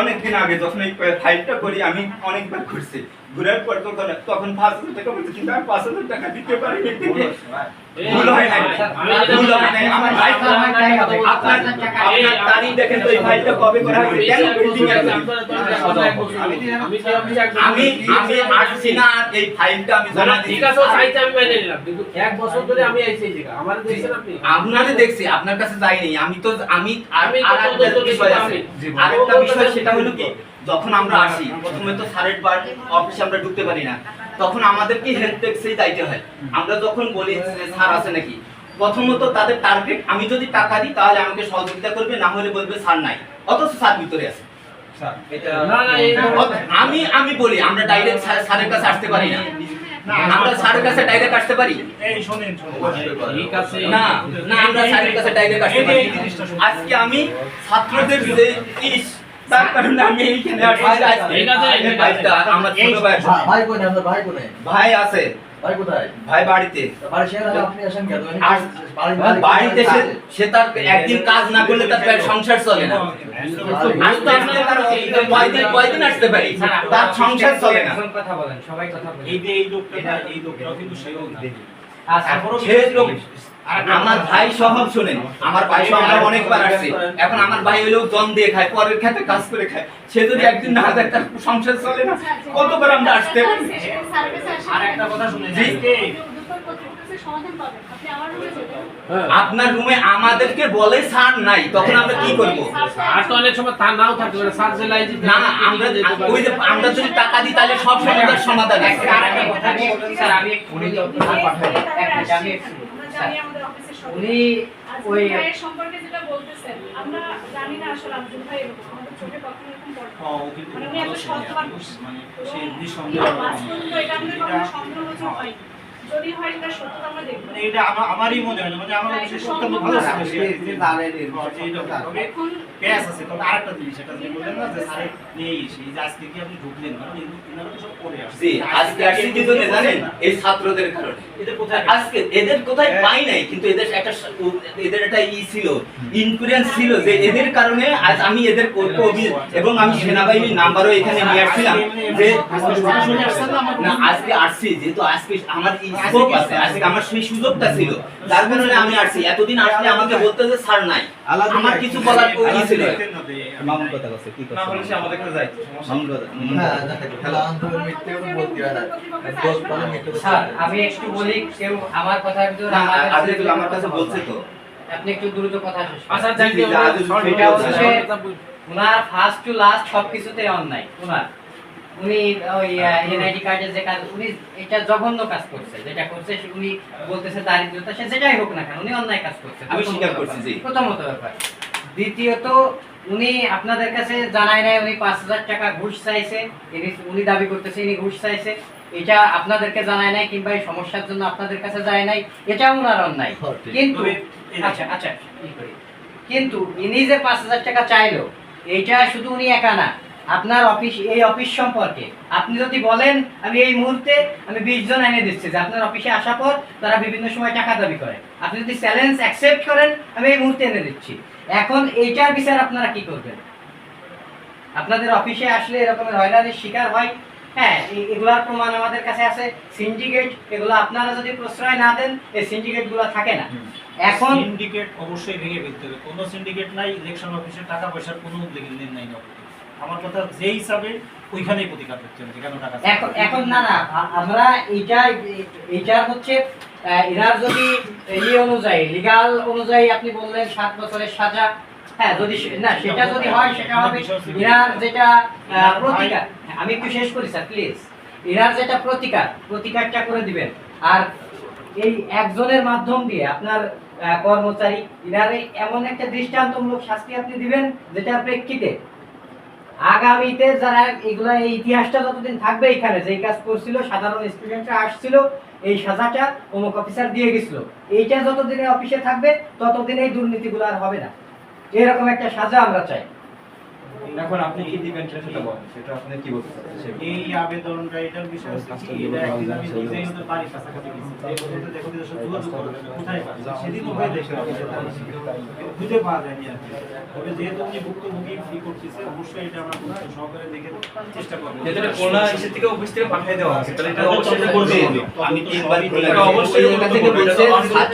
অনেকদিন আগে যখন এই ফাইলটা করি আমি অনেকবার ঘুরছি। ঘুরার পর তখন তখন পাঁচ হাজার টাকা বলছি কিন্তু আমি পাঁচ হাজার টাকা দিতে পারিনি। ভুল হয় নাই ভুল হয় নাই আমার আপনার আপনার তারিখ দেখেন তো এই ফাইলটা কবে করা হয়েছে কেন আছে আমি আমি আসছি না এই ফাইলটা আমি দিই ঠিক আছে আমি মেনে নিলাম কিন্তু এক বছর ধরে আমি এই জায়গা আমার দেখছেন আপনি আপনারে দেখছি আপনার কাছে যাইনি, আমি তো আমি আমি আর তো একটা বিষয় আছে আরেকটা বিষয় সেটা হলো কি, যখন আমরা আসি, প্রথমে তো সারের বার অফিসে আমরা ঢুকতে পারি না। তখন আমাদেরকে হেল্প ডেস্কেই যাইতে হয়। আমরা যখন বলি স্যার আছে নাকি? প্রথমত তাদের টার্গেট আমি যদি টাকা দিই তাহলে আমাকে সহযোগিতা করবে না হলে বলবে স্যার নাই। অথচ স্যার ভিতরে আছে। আমি আমি বলি আমরা ডাইরেক্ট স্যারের কাছে আসতে পারি না। আমরা স্যারের কাছে ডাইরেক্ট আসতে পারি? এই শোনেন শোনেন। ঠিক আছে না না আমরা স্যারের কাছে ডাইরেক্ট আসতে পারি আজকে আমি ছাত্রদের যে তার কারণে আমি এইখানে ঠিক আছে, আমার ছোট ভাই ভাই- ভাই আপনার? ভাই কোনে ভাই আছে। ভাই কোথায়? ভাই বাড়িতে। আপনি আসেন কেন? বাড়িতে সে তার একদিন কাজ না করলে তার সংসার চলে না। তার কয়দিন কয়দিন আসতে পারি? তার সংসার চলে না। কথা বলেন সবাই কথা বলেন। এই যে এই লোকটা এই লোকটাও কিন্তু সেও না আমার ভাই স্বভাব শোনেন আমার ভাই সহ আমরা অনেকবার আসছে এখন আমার ভাই হইলেও জন দিয়ে খায় পরের খেতে কাজ করে খায় সে যদি একদিন না যায় তার সংসার চলে না কতবার আমরা আসতে আর একটা কথা শুনেন জি। আজকে সমাধান পাবেন আপনি আমার রুমে যাবেন হ্যাঁ। আপনার রুমে আমাদেরকে বলে ছাড় নাই তখন আমরা কি করব আর তো অনেক সময় তা নাও থাকতে পারে স্যার যে না না আমরা ওই যে আমরা যদি টাকা দিই তাহলে সব সমস্যার সমাধান স্যার আমি অফিসের সবাই উনি ওই সম্পর্কে যেটা বলতেছেন আমরা জানি না আসলে আব্দুল ভাই এরকম আমাদের চোখে কখনো এরকম পড়ে। ও মানে উনি এত সৎ মানুষ। মানে সে নিঃসন্দেহ এটা আমাদের কখনো সন্দেহভাজন হয়নি। যদি হয় সেটা সত্যতা আমরা দেখব। মানে এটা আমার আমারই মনে হয় মানে আমার অবশ্যই অত্যন্ত ভালো ছিল হ্যাঁ, যে এটা তবে প্যাস আছে তবে আরেকটা জিনিস এটা যে বললেন না যে স্যার নেই এসে এই যে আজকে কি আপনি ঢুকলেন না? কিন্তু এনারা সব করে আসছে। জি আজকে আসছি কি জন্য জানেন এই ছাত্রদের কারণে। এদের কোথায় আজকে এদের কোথায় পাই নাই কিন্তু এদের একটা এদের একটা ই ছিল ইনফ্লুয়েন্স ছিল যে এদের কারণে আজ আমি এদের কবি এবং আমি সেনাবাহিনীর নাম্বারও এখানে নিয়ে আসছিলাম যে না? আজকে আসছি যেহেতু আজকে আমার স্কোপ আছে আজকে আমার সেই সুযোগটা ছিল। যার কারণে আমি আসছি। এতদিন আসলে আমাকে বলতে যে স্যার নাই। আমার কিছু বলার ই ছিল। মামুন কথা বলছে কি কথা? না বলে সে আমাদের কাছে যাইতো মামুন কথা হ্যাঁ খেলা আন্দোলন মিথ্যে কোনো বলতে হয় না দোষ বলে মিথ্যে স্যার আমি একটু বলি কেউ আমার কথা একটু আমার কাছে আজিজুল আমার কাছে বলছে তো। আপনি একটু দ্রুত কথা শেষ আচ্ছা ওনার ফার্স্ট টু লাস্ট সবকিছুতে অন্যায়। ওনার। উনি ওই এনআইডি কার্ডের যে কাজ উনি এটা জঘন্য কাজ করছে যেটা করছে উনি বলতেছে দারিদ্রতা সে যেটাই হোক না কেন উনি অন্যায় কাজ করছে। আমি স্বীকার করছি, জি। প্রথমত ব্যাপার। দ্বিতীয়ত উনি আপনাদের কাছে জানায় নাই উনি পাঁচ হাজার টাকা ঘুষ চাইছে উনি দাবি করতেছে ইনি ঘুষ চাইছে। এটা আপনাদেরকে জানায় নাই কিংবা এই সমস্যার জন্য আপনাদের কাছে যায় নাই এটা ওনার অন্যায়। হ্যাঁ, কিন্তু আচ্ছা আচ্ছা কিন্তু ইনি যে পাঁচ হাজার টাকা চাইলো এইটা শুধু উনি একা না আপনার অফিস এই অফিস সম্পর্কে। আপনি যদি বলেন আমি এই মুহূর্তে আমি বিশ জন এনে দিচ্ছি যে আপনার অফিসে আসার পর তারা বিভিন্ন সময় টাকা দাবি করে। আপনি যদি চ্যালেঞ্জ অ্যাকসেপ্ট করেন আমি এই মুহূর্তে এনে দিচ্ছি। এখন এইটার বিচার আপনারা কি করবেন? আপনাদের অফিসে আসলে এরকমের হয়রানির শিকার হয়? হ্যাঁ এগুলার প্রমাণ আমাদের কাছে আছে। সিন্ডিকেট এগুলো আপনারা যদি প্রশ্রয় না দেন এই সিন্ডিকেটগুলো থাকে না। এখন সিন্ডিকেট অবশ্যই ভেঙে ফেলতে হবে। কোনো সিন্ডিকেট নাই ইলেকশন অফিসে টাকা পয়সার কোনো লেনদেন নাই নগদে। আমার কথা যে হিসাবে ওইখানেই প্রতিকার করতে হবে যেখানে টাকা এখন এখন না না আমরা এইটা এইটা হচ্ছে এনার যদি ইয়ে অনুযায়ী লিগাল অনুযায়ী আপনি বললেন সাত বছরের সাজা হ্যাঁ যদি না সেটা যদি হয় সেটা হবে। এনার যেটা প্রতিকার। আমি একটু শেষ করি স্যার প্লিজ এনার যেটা প্রতিকার প্রতিকারটা করে দিবেন। আর এই একজনের মাধ্যম দিয়ে আপনার কর্মচারী ইনারে এমন একটা দৃষ্টান্তমূলক শাস্তি আপনি দিবেন যেটার প্রেক্ষিতে আগামীতে যারা এগুলো এই ইতিহাসটা যতদিন থাকবে এখানে যে কাজ করছিল, সাধারণ স্টুডেন্টরা আসছিল, এই সাজাটা অমুক অফিসার দিয়ে গেছিল। এইটা যতদিনে অফিসে থাকবে, ততদিন এই দুর্নীতিগুলো আর হবে না। এরকম একটা সাজা আমরা চাই। এখন আপনি কি দিবেন সেটা বলেন। সেটা আপনি কি বলতে চাচ্ছেন এই আবেদনটা এটার বিষয় হচ্ছে কি এটা একদিন আমি নিজেই ওদের বাড়ির কাছাকাছি গেছি। যে ওদের দেখো যে সব যোগাযোগ করে কোথায় পাচ্ছে সেদিনও দেখে খুঁজে পাওয়া যায়নি আর কি। তবে যেহেতু উনি ভুক্তভোগী ই করতেছে অবশ্যই এটা আমরা খুব সহকারে দেখে চেষ্টা করব। যেটা খুলনা এসে থেকে অফিস থেকে পাঠিয়ে দেওয়া আছে তাহলে এটা অবশ্যই। আমি তিনবার এটা অবশ্যই থেকে বলছে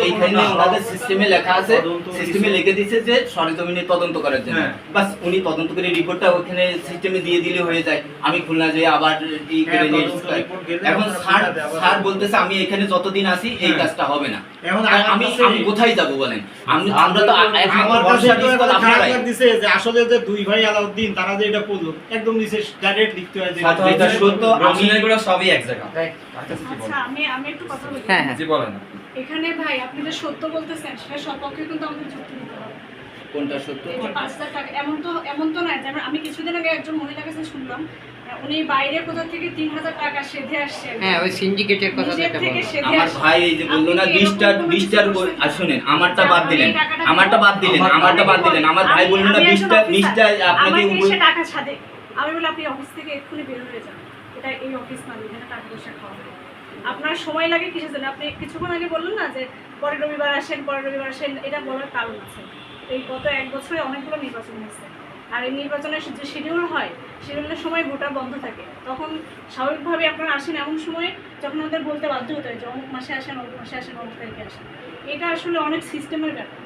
এইখানে। ওনাদের সিস্টেমে লেখা আছে সিস্টেমে লিখে দিয়েছে যে সরেজমিনে তদন্ত করার জন্য। হ্যাঁ। বাস উনি তদন্ত করে রিপোর্টটা ওখানে সিস্টেমে দিয়ে দিলে হয়ে যায়। আমি খুলনা যেয়ে আবার হ্যাঁ, এখন স্যার আবার- স্যার বলতেছে আমি এখানে যতদিন আসি এই হ্যাঁ। কাজটা হবে না। এখন আমি আমি কোথায় যাব বলেন? আমি আমরা তো আমার কাছে তো আপনারাই। লাগতেছে যে আসলে যে দুই ভাই আলাউদ্দিন তারা যে এটা করল একদম নিচে ডাইরেক্ট লিখতে হয় যে এটা সত্য। আমি রমজানেরগুলো সবই এক জায়গা। আচ্ছা আমি আমি একটু কথা বলি হ্যাঁ হ্যাঁ। জি বলেন। এখানে ভাই আপনি যে সত্য বলতেছেন সেটা সপক্ষে কিন্তু আমাদের যুক্তি দিতে হবে। কোনটা সত্য? পাঁচ হাজার টাকা এমন তো এমন তো নয়। যেমন আমি কিছুদিন আগে একজন মহিলার কাছে শুনলাম উনি বাইরে কোথা থেকে তিন হাজার টাকা সেধে আসছেন। হ্যাঁ ওই সিন্ডিকেটের কথা নিজের যেটা থেকে বললাম। আমার ভাই এই যে বলল না আপনি বিশটা বিশটার কিছু করছেন? আর শুনেন আমারটা বাদ দিলেন। আমারটা বাদ দিলেন আমারটা বাদ দিলেন। আমার ভাই বলল না বিশটা বিশটা আপনাকে আমাকে উপর- এসে টাকা ছাদে। আমি বলি আপনি অফিস থেকে এক্ষুনি বের হয়ে যান। এটা এই অফিস মানে এখানে টাকা পয়সা খাওয়া আপনার সময় লাগে কিসের জন্য? আপনি কিছুক্ষণ আগে বললেন না যে পরের রবিবার আসেন পরের রবিবার আসেন এটা বলার কারণ আছে। এই গত এক বছরে অনেকগুলো নির্বাচন হয়েছে। আর এই নির্বাচনের যে শিডিউল হয় শিডিউলের সময় ভোটার বন্ধ থাকে। তখন স্বাভাবিকভাবে আপনারা আসেন এমন সময় যখন আমাদের বলতে বাধ্য হতে হয় যে অমুক মাসে আসেন, অমুক মাসে আসেন, অমুক তারিখে আসেন। এটা আসলে অনেক সিস্টেমের ব্যাপার।